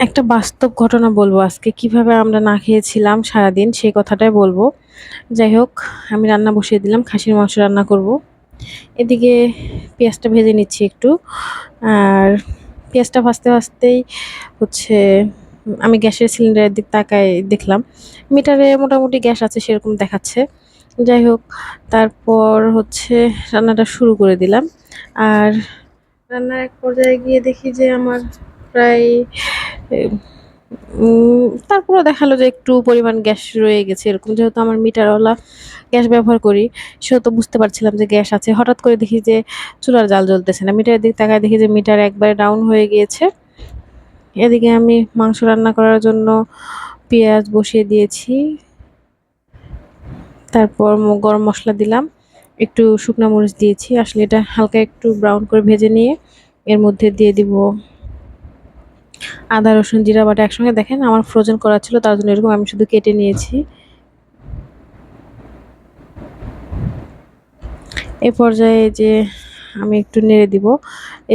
একটা বাস্তব ঘটনা বলব আজকে। কীভাবে আমরা না খেয়েছিলাম সারাদিন সেই কথাটাই বলব। যাই হোক, আমি রান্না বসিয়ে দিলাম, খাসির মাংস রান্না করব। এদিকে পেঁয়াজটা ভেজে নিচ্ছি একটু। আর পেঁয়াজটা ভাজতে ভাজতেই হচ্ছে, আমি গ্যাসের সিলিন্ডারের দিক তাকায় দেখলাম। মিটারে মোটামুটি গ্যাস আছে, সেরকম দেখাচ্ছে। যাই হোক, তারপর হচ্ছে রান্নাটা শুরু করে দিলাম। আর রান্নার এক পর্যায়ে গিয়ে দেখি যে আমার প্রায় তারপরে দেখাল যে একটু পরিমাণ গ্যাস রয়ে গেছে এরকম। যেহেতু আমার মিটারওয়ালা গ্যাস ব্যবহার করি সেহেতু বুঝতে পারছিলাম যে গ্যাস আছে। হঠাৎ করে দেখি যে চুলার জাল জ্বলতেছে না। মিটারের দিক তাকায় দেখি যে মিটার একবারে ডাউন হয়ে গিয়েছে। এদিকে আমি মাংস রান্না করার জন্য পেঁয়াজ বসিয়ে দিয়েছি। তারপর গরম মশলা দিলাম। একটু শুকনো মরিচ দিয়েছি। আসলে এটা হালকা একটু ব্রাউন করে ভেজে নিয়ে এর মধ্যে দিয়ে দিব আদা, রসুন, জিরা, বাটা একসঙ্গে দেখেন, আমার ফ্রোজেন করা ছিল, তার জন্য এরকম আমি শুধু কেটে নিয়েছি। এ পর্যায়ে যে আমি একটু নেড়ে দিব,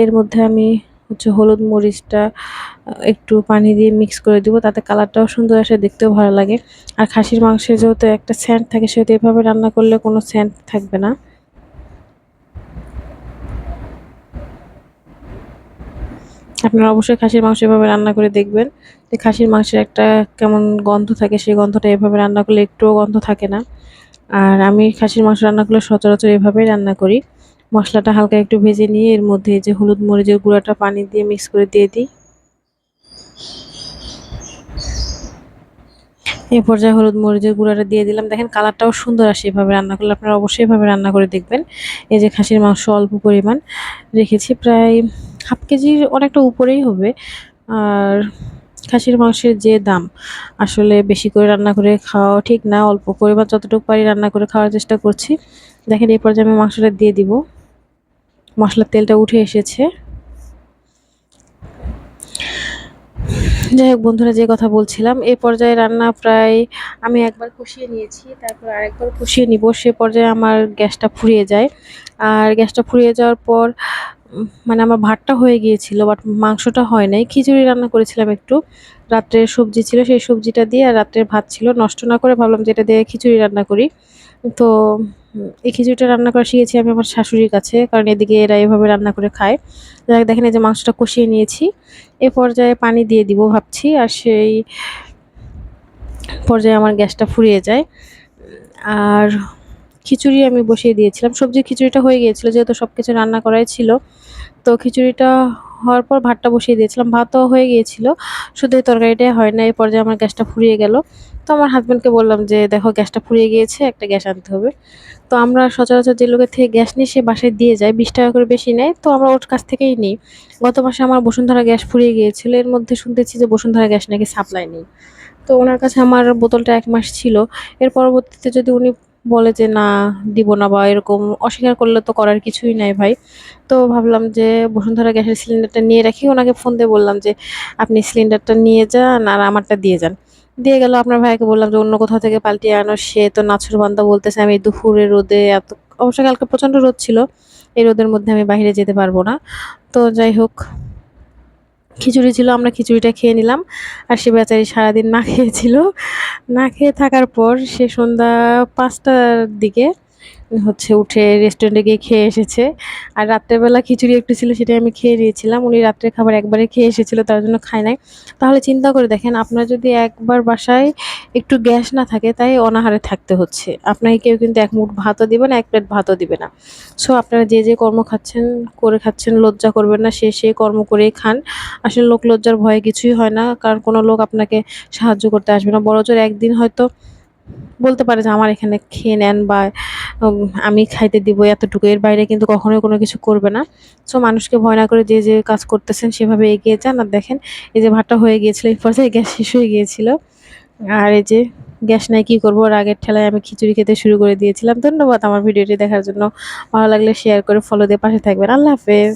এর মধ্যে আমি হচ্ছে হলুদ মরিচটা একটু পানি দিয়ে মিক্স করে দিব, তাতে কালারটাও সুন্দর আসে, দেখতেও ভালো লাগে। আর খাসির মাংসের যেহেতু একটা স্যান্ট থাকে, সেহেতু এভাবে রান্না করলে কোনো স্যান্ট থাকবে না। আপনারা অবশ্যই খাসির মাংস এভাবে রান্না করে দেখবেন যে খাসির মাংসের একটা কেমন গন্ধ থাকে, সেই গন্ধটা এভাবে রান্না করলে একটুও গন্ধ থাকে না। আর আমি খাসির মাংস রান্না করলে সচরাচর এভাবেই রান্না করি। মশলাটা হালকা একটু ভেজে নিয়ে এর মধ্যে যে হলুদ মরিচের গুঁড়াটা পানি দিয়ে মিক্স করে দিয়ে দিই। এই পর্যায়ে হলুদ মরিচের গুঁড়াটা দিয়ে দিলাম। দেখেন কালারটাও সুন্দর আসে এভাবে রান্না করলে। আপনারা অবশ্যই এভাবে রান্না করে দেখবেন। এই যে খাসির মাংস অল্প পরিমাণ রেখেছি, প্রায় হাফ কেজির অনেকটা উপরেই হবে। আর খাসির মাংসের যে দাম, আসলে বেশি করে রান্না করে খাওয়া ঠিক না, অল্প পরিমাণ যতটুকু পারি রান্না করে খাওয়ার চেষ্টা করছি। দেখেন এই পর্যায়ে আমি মাংসটা দিয়ে দিব, মশলার তেলটা উঠে এসেছে। যাই হোক, বন্ধুরা, যে কথা বলছিলাম এই পর্যায়ে রান্না প্রায় আমি একবার কষিয়ে নিয়েছি, তারপর আরেকবার কষিয়ে নিব, সে পর্যায়ে আমার গ্যাসটা ফুরিয়ে যায়। আর গ্যাসটা ফুরিয়ে যাওয়ার পর মানে আমার ভাতটা হয়ে গিয়েছিল বাট মাংসটা হয় নাই। খিচুড়ি রান্না করেছিলাম একটু। রাত্রের সবজি ছিল, সেই সবজিটা দিয়ে আর রাত্রের ভাত ছিল। নষ্ট না করে ভাবলাম যে এটা দিয়ে খিচুড়ি রান্না করি। তো, এই খিচুড়িটা রান্না করা শিখেছি আমি আমার শাশুড়ির কাছে, কারণ এদিকে এরা এভাবে রান্না করে খায়। দেখেন এই যে মাংসটা কষিয়ে নিয়েছি। এ পর্যায়ে পানি দিয়ে দিব ভাবছি, আর সেই পর্যায়ে আমার গ্যাসটা ফুরিয়ে যায়। আর খিচুড়ি আমি বসিয়ে দিয়েছিলাম। সবজির খিচুড়িটা হয়ে গিয়েছিল, যেহেতু সব কিছু রান্না করাই ছিল। তো খিচুড়িটা হওয়ার পর ভাতটা বসিয়ে দিয়েছিলাম। ভাতও হয়ে গিয়েছিল, শুধু এই তরকারিটাই হয় না, এই পর্যায়ে আমার গ্যাসটা ফুরিয়ে গেল। তো আমার হাজব্যান্ডকে বললাম যে, দেখো, গ্যাসটা ফুরিয়ে গিয়েছে, একটা গ্যাস আনতে হবে। তো আমরা সচরাচর যে লোকের থেকে গ্যাস নিয়ে সে বাসায় দিয়ে যায়, বিশ টাকা করে বেশি নেয়। তো আমরা ওর কাছ থেকেই নিই। গত মাসে আমার বসুন্ধরা গ্যাস ফুরিয়ে গিয়েছিল। এর মধ্যে শুনতেছি যে, বসুন্ধরা গ্যাস নাকি সাপ্লাই নেই। তো ওনার কাছে আমার বোতলটা এক মাস ছিল। এর পরবর্তীতে যদি উনি বলে যে, না, দিব না বা এরকম অস্বীকার করলে তো করার কিছুই নাই ভাই। তো ভাবলাম যে, বসুন্ধরা গ্যাসের সিলিন্ডারটা নিয়ে রাখি। ওনাকে ফোন দিয়ে বললাম যে, আপনি সিলিন্ডারটা নিয়ে যান আর আমারটা দিয়ে যান। দিয়ে গেল আপনার ভাইকে বললাম যে, অন্য কোথাও থেকে পাল্টিয়ে আনো। সে তো নাছুর বান্দা বলতেছে, আমি দুপুরে রোদে এত অবশ্য কালকে প্রচণ্ড রোদ ছিল, এই রোদের মধ্যে আমি বাইরে যেতে পারব না। তো যাই হোক খিচুড়ি ছিল, আমরা খিচুড়িটা খেয়ে নিলাম। আর সে বেচারি সারাদিন না খেয়েছিল। না খেয়ে থাকার পর সে সন্ধ্যা পাঁচটার দিকে হচ্ছে উঠে রেস্টুরেন্টে গিয়ে খেয়ে এসেছে। আর রাত্রেবেলা খিচুড়ি একটু ছিল সেটাই আমি খেয়ে নিয়েছিলাম। উনি রাত্রের খাবার একবারে খেয়ে এসেছিল, তার জন্য খায় নাই। তাহলে চিন্তা করে দেখেন, আপনার যদি একবার বাসায় একটু গ্যাস না থাকে, তাই অনাহারে থাকতে হচ্ছে। আপনাকে কেউ কিন্তু এক মুঠ ভাতও দিবে না, এক প্লেট ভাতও দিবে না। সো আপনারা যে যে কর্ম খাচ্ছেন, করে খাচ্ছেন, লজ্জা করবেন না, সে সে কর্ম করেই খান। আসলে লোক লজ্জার ভয়ে কিছুই হয় না, কারণ কোনো লোক আপনাকে সাহায্য করতে আসবে না। বড়জোর একদিন হয়তো বলতে পারে যে আমার এখানে খেয়ে নেন বা আমি খাইতে দিব এতটুকু। এর বাইরে কিন্তু কখনোই কোনো কিছু করবে না। সো মানুষকে ভয় না করে যে যে কাজ করতেছেন সেভাবে এগিয়ে যান। আর দেখেন, এই যে ভাতটা হয়ে গিয়েছিল, এই পর্যায়ে গ্যাস শেষ হয়ে গিয়েছিল। আর এই যে গ্যাস নাই, কী করব? ওর আগের ঠেলায় আমি খিচুড়ি খেতে শুরু করে দিয়েছিলাম। ধন্যবাদ আমার ভিডিওটি দেখার জন্য। ভালো লাগলে শেয়ার করে ফলো দিয়ে পাশে থাকবেন। আল্লাহ হাফেজ।